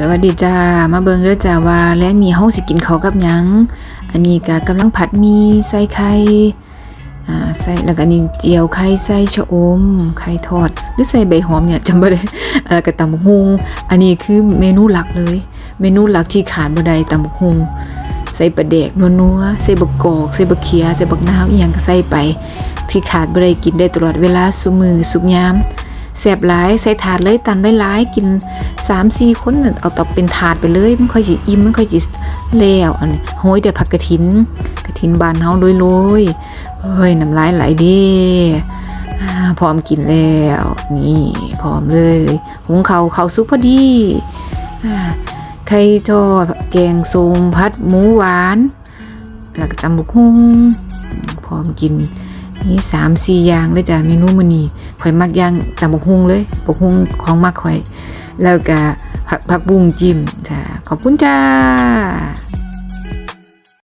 สวัสดีจ้า มาเบิงเด้อจ้าว่าแลงนี้เฮาสิกินข้ากับหยัง อันนี้ก็กำลังผัดมีใส่ไข่อ่าใส่แล้วก็อันนี้เจียวไข่ใส่ชะอม ไข่ทอด หรือใส่ใบหอมเนี่ยจำบ่ได้เอ่อก็ตำบักหุ่งอันนี้คือเมนูหลักเลย เมนูหลักที่ขาดบ่ได้ตำบักหุ่งใส่ปลาแดกนัวๆใส่บักกอก ใส่บักเขียใส่บักนาวอีหยังก็ใส่ไป ที่ขาดบ่ได้กินได้ตลอดเวลาซุมือสุกยาม แสบหลายใส่ถาดเลยตันหลายๆกินสามสี่คนน่ะเอาต่อเป็นถาดไปเลยมันค่อยสิอิ่มมันค่อยสิแล้วอันนี้โหยเดี๋ยวผักกระถินกระถินบานเฮาโรยๆเอ้ยน้ำลายไหลเด้อพร้อมกินแล้ว นี่พร้อมเลยหุงเขาเขาวสุกพอดีไข่ทอดแกงส้มผัดหมูหวาน แล้วก็ตำบุกหุ่งพร้อมกิน นี่สามสี่อย่างเลยจ้ะเมนูมื้อนี้ข่อยมักย่างตำบักฮุงเลยบักฮุงของมักข่อย แล้วก็ผักผักบุ้งจิ้มจ้ะขอบคุณจ้า